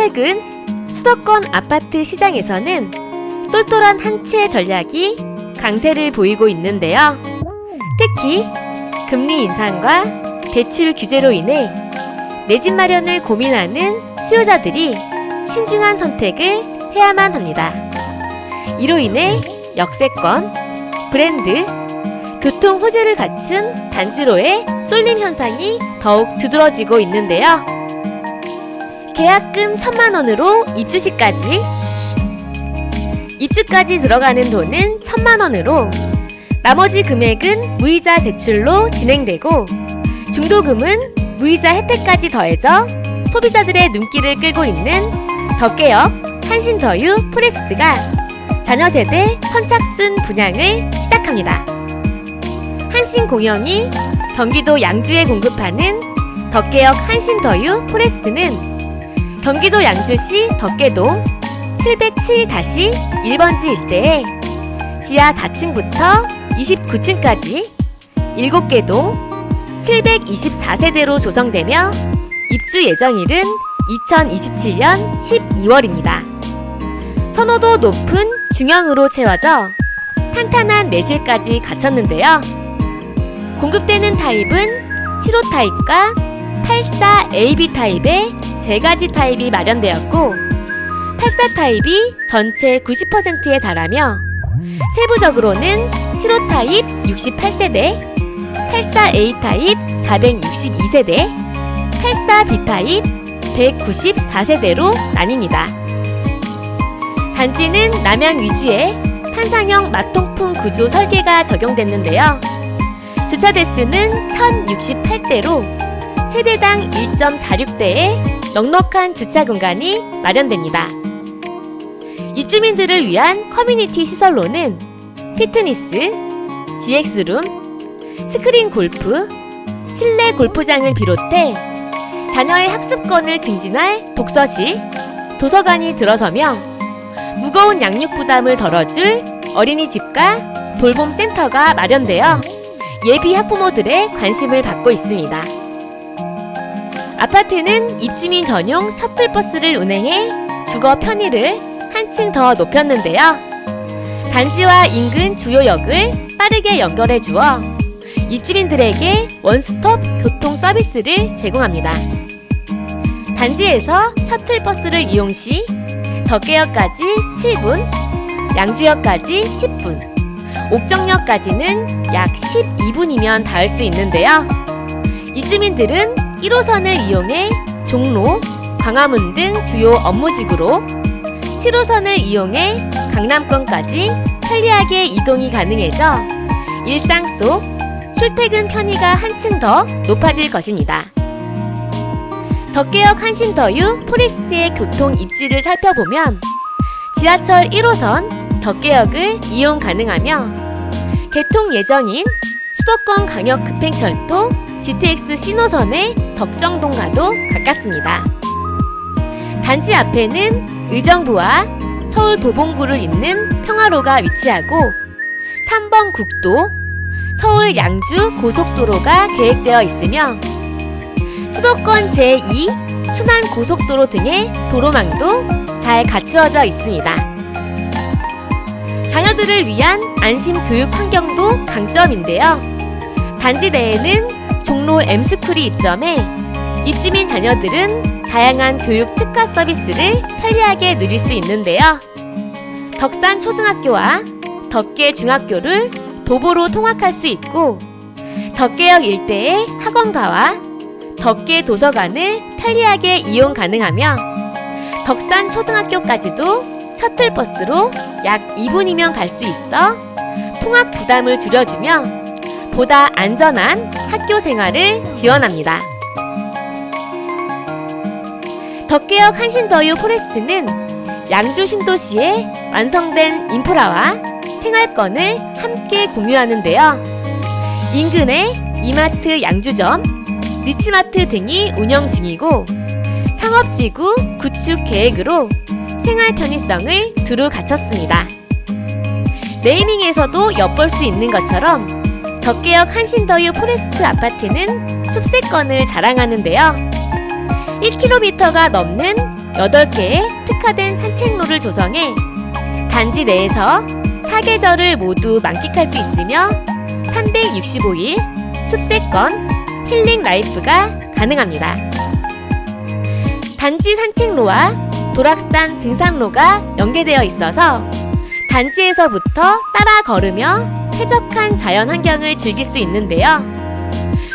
최근 수도권 아파트 시장에서는 똘똘한 한채 전략이 강세를 보이고 있는데요. 특히 금리 인상과 대출 규제로 인해 내 집 마련을 고민하는 수요자들이 신중한 선택을 해야만 합니다. 이로 인해 역세권, 브랜드, 교통 호재를 갖춘 단지로의 쏠림 현상이 더욱 두드러지고 있는데요. 계약금 천만 원으로 입주 시까지 입주까지 들어가는 돈은 천만 원으로 나머지 금액은 무이자 대출로 진행되고 중도금은 무이자 혜택까지 더해져 소비자들의 눈길을 끌고 있는 덕계역 한신더유 프레스트가 자녀 세대 선착순 분양을 시작합니다. 한신 공영이 경기도 양주에 공급하는 덕계역 한신더유 포레스트는 경기도 양주시 덕계동 707-1번지 일대에 지하 4층부터 29층까지 7개 동 724세대로 조성되며 입주 예정일은 2027년 12월입니다. 선호도 높은 중형으로 채워져 탄탄한 내실까지 갖췄는데요. 공급되는 타입은 75 타입과 84 AB 타입의 세 가지 타입이 마련되었고 84 타입이 전체 90%에 달하며 세부적으로는 75 타입 68세대, 84 A 타입 462세대, 84 B 타입 194세대로 나뉩니다. 단지는 남양 위주의 판상형 마통풍 구조 설계가 적용됐는데요. 주차 대수는 1068대로 세대당 1.46대의 넉넉한 주차 공간이 마련됩니다. 입주민들을 위한 커뮤니티 시설로는 피트니스, GX룸, 스크린 골프, 실내 골프장을 비롯해 자녀의 학습권을 증진할 독서실, 도서관이 들어서며 무거운 양육 부담을 덜어줄 어린이집과 돌봄 센터가 마련되어 예비 학부모들의 관심을 받고 있습니다. 아파트는 입주민 전용 셔틀버스를 운행해 주거 편의를 한층 더 높였는데요. 단지와 인근 주요역을 빠르게 연결해 주어 입주민들에게 원스톱 교통 서비스를 제공합니다. 단지에서 셔틀버스를 이용 시 덕계역까지 7분, 양주역까지 10분, 옥정역까지는 약 12분이면 닿을 수 있는데요. 입주민들은 1호선을 이용해 종로, 광화문 등 주요 업무지구로 7호선을 이용해 강남권까지 편리하게 이동이 가능해져 일상 속 출퇴근 편의가 한층 더 높아질 것입니다. 덕계역 한신더유 포레스트의 교통 입지를 살펴보면 지하철 1호선 덕계역을 이용 가능하며 개통 예정인 수도권 강역 급행철도 GTX 신호선의 덕정동과도 가깝습니다. 단지 앞에는 의정부와 서울 도봉구를 잇는 평화로가 위치하고 3번 국도, 서울 양주 고속도로가 계획되어 있으며 수도권 제2 순환 고속도로 등의 도로망도 잘 갖추어져 있습니다. 자녀들을 위한 안심 교육 환경도 강점인데요. 단지 내에는 종로 M스쿨이 입점해 입주민 자녀들은 다양한 교육 특화 서비스를 편리하게 누릴 수 있는데요. 덕산 초등학교와 덕계 중학교를 도보로 통학할 수 있고 덕계역 일대의 학원가와 덕계 도서관을 편리하게 이용 가능하며 덕산 초등학교까지도 셔틀버스로 약 2분이면 갈 수 있어 통학 부담을 줄여주며 보다 안전한 학교 생활을 지원합니다. 덕계역 한신더유 포레스트는 양주 신도시의 완성된 인프라와 생활권을 함께 공유하는데요. 인근에 이마트 양주점, 리치마트 등이 운영 중이고 상업지구 구축 계획으로 생활 편의성을 두루 갖췄습니다. 네이밍에서도 엿볼 수 있는 것처럼 덕계역 한신더유 포레스트 아파트는 숲세권을 자랑하는데요. 1km가 넘는 8개의 특화된 산책로를 조성해 단지 내에서 사계절을 모두 만끽할 수 있으며 365일 숲세권 힐링 라이프가 가능합니다. 단지 산책로와 도락산 등산로가 연계되어 있어서 단지에서부터 따라 걸으며 쾌적한 자연 환경을 즐길 수 있는데요.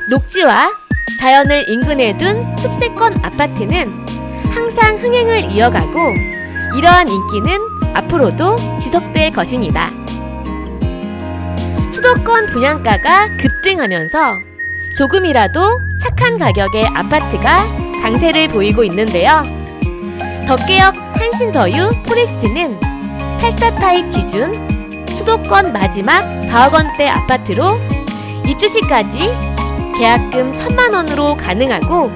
녹지와 자연을 인근에 둔 숲세권 아파트는 항상 흥행을 이어가고 이러한 인기는 앞으로도 지속될 것입니다. 수도권 분양가가 급등하면서 조금이라도 착한 가격의 아파트가 강세를 보이고 있는데요. 덕계역 한신더유 포레스트는 84 타입 기준 수도권 마지막 4억 원대 아파트로 입주 시까지 계약금 1천만 원으로 가능하고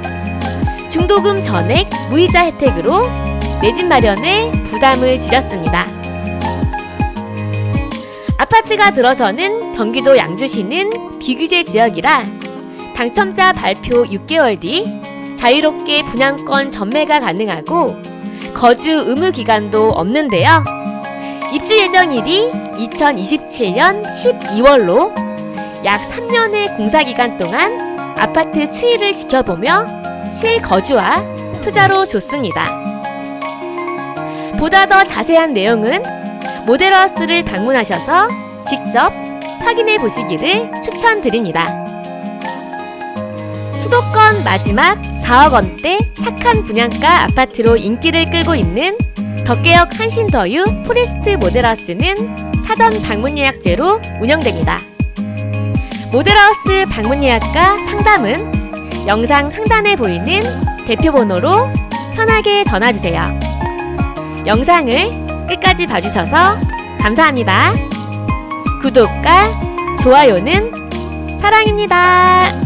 중도금 전액 무이자 혜택으로 내 집 마련에 부담을 줄였습니다. 아파트가 들어서는 경기도 양주시는 비규제 지역이라 당첨자 발표 6개월 뒤 자유롭게 분양권 전매가 가능하고 거주 의무 기간도 없는데요. 입주 예정일이 2027년 12월로 약 3년의 공사 기간 동안 아파트 추이를 지켜보며 실거주와 투자로 좋습니다. 보다 더 자세한 내용은 모델하우스를 방문하셔서 직접 확인해 보시기를 추천드립니다. 수도권 마지막 4억 원대 착한 분양가 아파트로 인기를 끌고 있는 덕계역 한신더유 포레스트 모델하우스는 사전 방문 예약제로 운영됩니다. 모델하우스 방문 예약과 상담은 영상 상단에 보이는 대표 번호로 편하게 전화 주세요. 영상을 끝까지 봐주셔서 감사합니다. 구독과 좋아요는 사랑입니다.